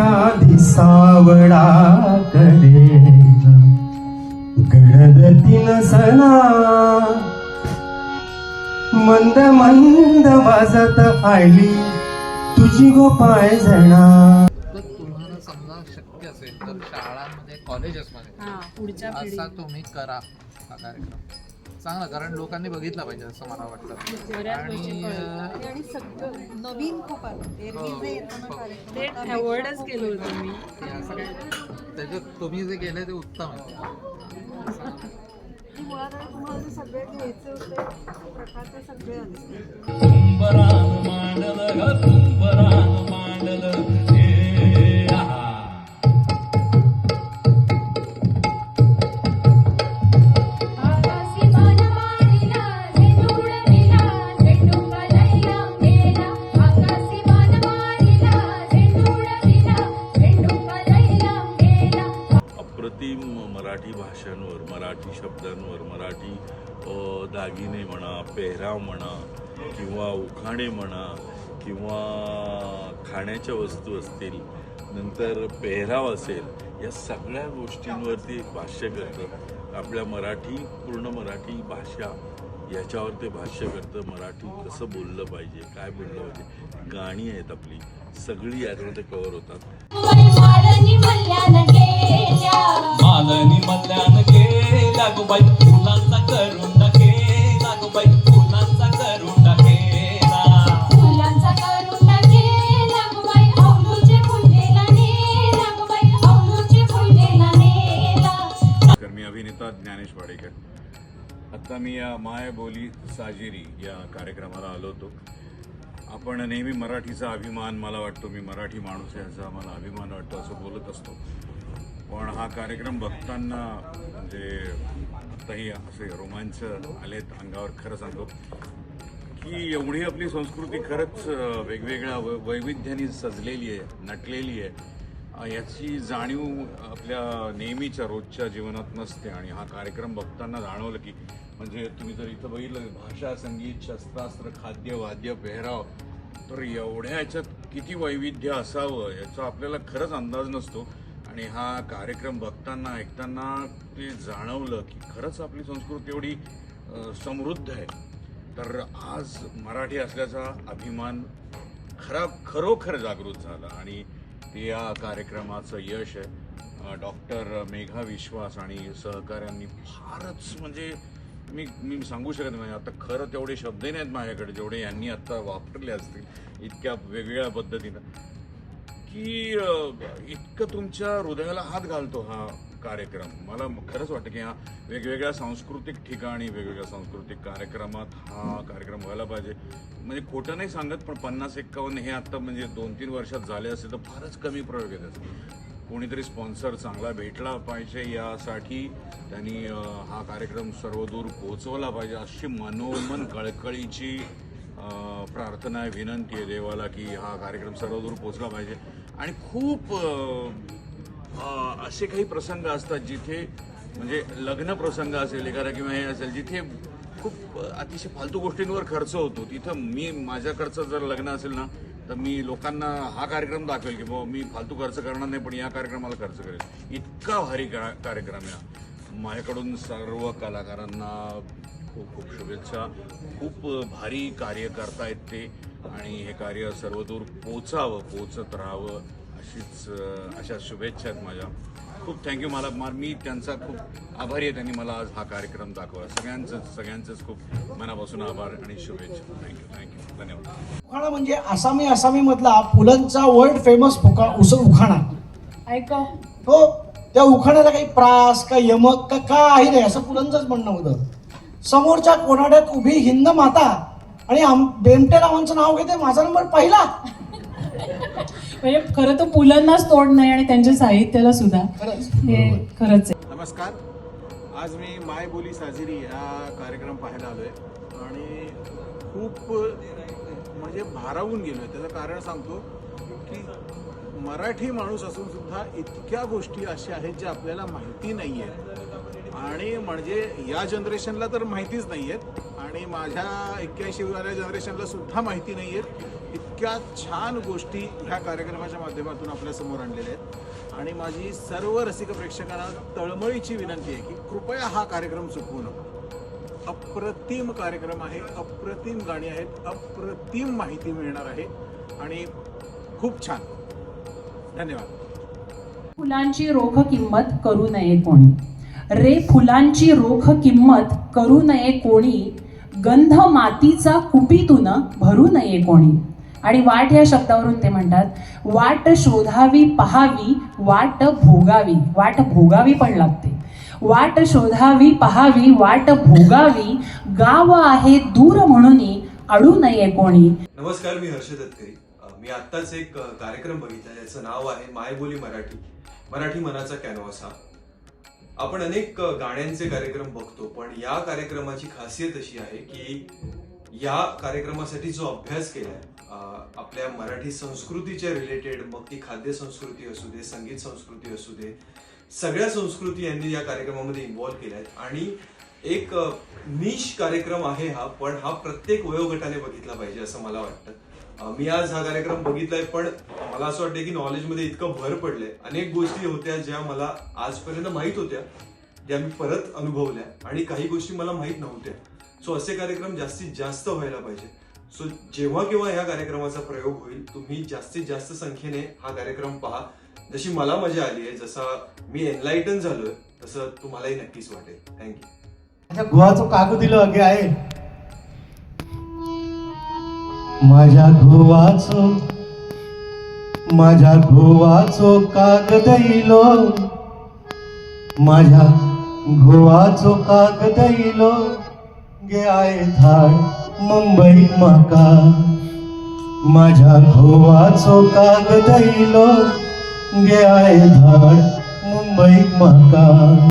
व्याधी सावळा करेना. गडद सणा. मंद मंद वाजत आली तुझी गोपाळ जणा. तुम्हाला समजा शक्य असेल तर शाळांमध्ये कॉलेजेसमध्ये हा पुढच्या असा तुम्ही करा हा कार्यक्रम. चांगला कारण लोकांनी बघितला पाहिजे असं मला वाटतं. आणि कळतात. अं, आणि सगळं नवीन खूप आलं. एरवी जे येताना कार्यक्रम ते होता, अवॉर्डच केलं होतं मी. हे असं काय? त्याच्यात तुम्ही जे केलंय ते उत्तम आहे. की मुळात आणि तुम्हाला जे सगळे घ्यायचे होते प्रकारचे सगळे आले कुंभरान मांडल ग कुंभरान मांडल हे अप्रतिम मराठी भाषांवर मराठी शब्दांवर मराठी दागिने म्हणा पेहराव म्हणा किंवा उखाणे म्हणा किंवा खाण्याच्या वस्तू असतील नंतर पेहराव असेल या सगळ्या गोष्टींवरती भाष्य करतं. आपल्या मराठी पूर्ण मराठी भाषा याच्यावर ते भाष्य करतं. मराठी कसं बोललं पाहिजे काय बोललं पाहिजे गाणी आहेत आपली सगळी याच्यावर ते कवर होतात मालनी मल्यान गो बाई फुलांचा करून केला गो बाई फुलांचा करून केला फुलांचा करून हौलूचे फुललेला हौलूचे फुललेला तर मी अभिनेता ज्ञानेश वाडेकर. आत्ता मी या माय बोली साजिरी या कार्यक्रमाला आलो होतो. आपण नेहमी मराठीचा अभिमान मला वाटतो मी मराठी माणूस आहे याचा मला अभिमान वाटतो असं बोलत असतो. पण हा कार्यक्रम बघताना म्हणजे आत्ताही असे रोमांच आलेत अंगावर खरं सांगतो की एवढी आपली संस्कृती खरंच वेगवेगळ्या वै- वैविध्याने सजलेली आहे नटलेली आहे. याची जाणीव आपल्या नेहमीच्या रोजच्या जीवनात नसते आणि हा कार्यक्रम बघताना जाणवलं की म्हणजे तुम्ही जर इथं बघितलं भाषा संगीत शस्त्रास्त्र खाद्य वाद्य पेहराव तर एवढ्या याच्यात किती वैविध्य असावं याचा आपल्याला खरंच अंदाज नसतो. आणि हा कार्यक्रम बघताना ऐकताना ते जाणवलं की खरंच आपली संस्कृती एवढी समृद्ध आहे. तर आज मराठी असल्याचा अभिमान खरा खरोखर जागृत झाला आणि ते या कार्यक्रमाचं यश आहे. डॉक्टर मेघा विश्वास आणि सहकाऱ्यांनी फारच म्हणजे मी मी सांगू शकत नाही आता खरं तेवढे शब्दही नाहीत माझ्याकडे जेवढे यांनी आत्ता वापरले असतील इतक्या वेगवेगळ्या पद्धतीनं. की इतकं तुमच्या हृदयाला हात घालतो हा कार्यक्रम. मला खरंच वाटतं की हा वेगवेगळ्या सांस्कृतिक ठिकाणी वेगवेगळ्या सांस्कृतिक कार्यक्रमात हा कार्यक्रम व्हायला पाहिजे. म्हणजे खोटं नाही सांगत पण पन्नास एक्कावन्न हे आता म्हणजे दोन तीन वर्षात झाले असेल तर फारच कमी प्रयोग येत त्याचे. कोणीतरी स्पॉन्सर चांगला भेटला पाहिजे यासाठी त्यांनी हा कार्यक्रम सर्वदूर पोहोचवला पाहिजे अशी मनोमन कळकळीची प्रार्थना आहे विनंती आहे देवाला की हा कार्यक्रम सर्वदूर पोचला पाहिजे. आणि खूप असे काही प्रसंग असतात जिथे म्हणजे लग्न प्रसंग असेल एखादा किंवा हे असेल जिथे खूप अतिशय फालतू गोष्टींवर खर्च होतो. तिथं मी माझ्याकडचं जर लग्न असेल ना तर मी लोकांना हा कार्यक्रम दाखवेल की बाबा मी फालतू खर्च करणार नाही पण या कार्यक्रमाला खर्च करेल. इतका भारी का- कार्यक्रम आहे माझ्याकडून सर्व कलाकारांना खूप खूप शुभेच्छा. खूप भारी कार्य करतायत ते आणि हे कार्य सर्वदूर पोचावं पोचत राहावं अशीच अशा शुभेच्छा आहेत माझ्या. खूप थँक्यू मला मा- मी त्यांचा खूप आभारी आहे. त्यांनी मला आज हा कार्यक्रम दाखवला. सगळ्यांचंच सगळ्यांचंच खूप मनापासून आभार आणि शुभेच्छा. थँक्यू थँक्यू धन्यवाद. उखाणा म्हणजे आसामी आसामी मधला पुलंचा वर्ल्ड फेमस फुका उस उखाणा. ऐक. हो त्या उखाण्याला काही प्रास का यमक का काही नाही. असं पुलंचंच म्हणणं होतं. समोरच्या कोनाड्यात उभी हिंद माता आणि आम बेमटे रावांचं नाव घेते माझा नंबर पहिला. म्हणजे खरं तर पुलांनाच तोड नाही आणि त्यांच्या साहित्याला सुद्धा. खरंच. हे खरंच आहे. नमस्कार. आज मी माय बोली साजिरी हा कार्यक्रम पाहायला आलो आहे आणि खूप म्हणजे भारावून गेलो आहे त्याचं कारण सांगतो की मराठी माणूस असून सुद्धा इतक्या गोष्टी अशा आहेत ज्या आपल्याला माहिती नाही आहेत आणि म्हणजे या जनरेशनला तर माहितीच नाही आहेत आणि माझ्या एक्क्याऐंशीवाल्या जनरेशनला सुद्धा माहिती नाही आहेत इतक्या छान गोष्टी ह्या कार्यक्रमाच्या माध्यमातून आपल्यासमोर आणलेल्या आहेत. आणि माझी सर्व रसिक प्रेक्षकांना तळमळीची विनंती आहे की कृपया हा कार्यक्रम चुकवू नका. अप्रतिम कार्यक्रम आहे अप्रतिम गाणी आहेत अप्रतिम माहिती मिळणार आहे. आणि खूप छान. धन्यवाद. फुलांची रोख किंमत करू नये कोणी रे फुलांची रोख किंमत करू नये कोणी गंध मातीचा कुपीतून भरू नये कोणी. आणि वाट या शब्दावरून ते म्हणतात वाट शोधावी पहावी वाट भोगावी वाट भोगावी पण लागते. वाट शोधावी पहावी वाट भोगावी गाव आहे दूर म्हणून अडू नये कोणी. नमस्कार मी हर्ष तत्करी मी आत्ताच एक कार्यक्रम बघितला ज्याचं नाव आहे मायबोली मराठी. मराठी मनाचा कॅनव्हास हा आपण अनेक गाण्यांचे कार्यक्रम बघतो पण या कार्यक्रमाची खासियत अशी आहे की या कार्यक्रमासाठी जो अभ्यास केलाय आपल्या मराठी संस्कृतीच्या रिलेटेड मग ती खाद्य संस्कृती असू दे संगीत संस्कृती असू दे सगळ्या संस्कृती यांनी या कार्यक्रमामध्ये इन्व्हॉल्व्ह केल्या आहेत आणि एक निश कार्यक्रम आहे हा पण हा प्रत्येक वयोगटाने बघितला पाहिजे असं मला वाटतं. मी आज हा कार्यक्रम बघितलाय पण मला असं वाटतं की नॉलेजमध्ये इतकं भर पडलंय. अनेक गोष्टी होत्या ज्या मला आजपर्यंत माहीत होत्या ज्या मी परत अनुभवल्या आणि काही गोष्टी मला माहीत नव्हत्या. सो असे कार्यक्रम जास्तीत जास्त व्हायला पाहिजे. सो जेव्हा केव्हा ह्या कार्यक्रमाचा प्रयोग होईल तुम्ही जास्तीत जास्त संख्येने हा कार्यक्रम पहा. जशी मला मजा आली आहे जसा मी एनलाइटन झालोय तसं तुम्हालाही नक्कीच वाटेल. थँक्यू गुहाचं कागू दिलं अगे आहे. माझ्या घोवाचो माझ्या घोवाचो कागद इलो. माझ्या घोवाचो कागद इलो. गे आय धाड मुंबई म्हाका माझ्या घुवाचो कागद इलो. गे आय धाड मुंबई म्हाका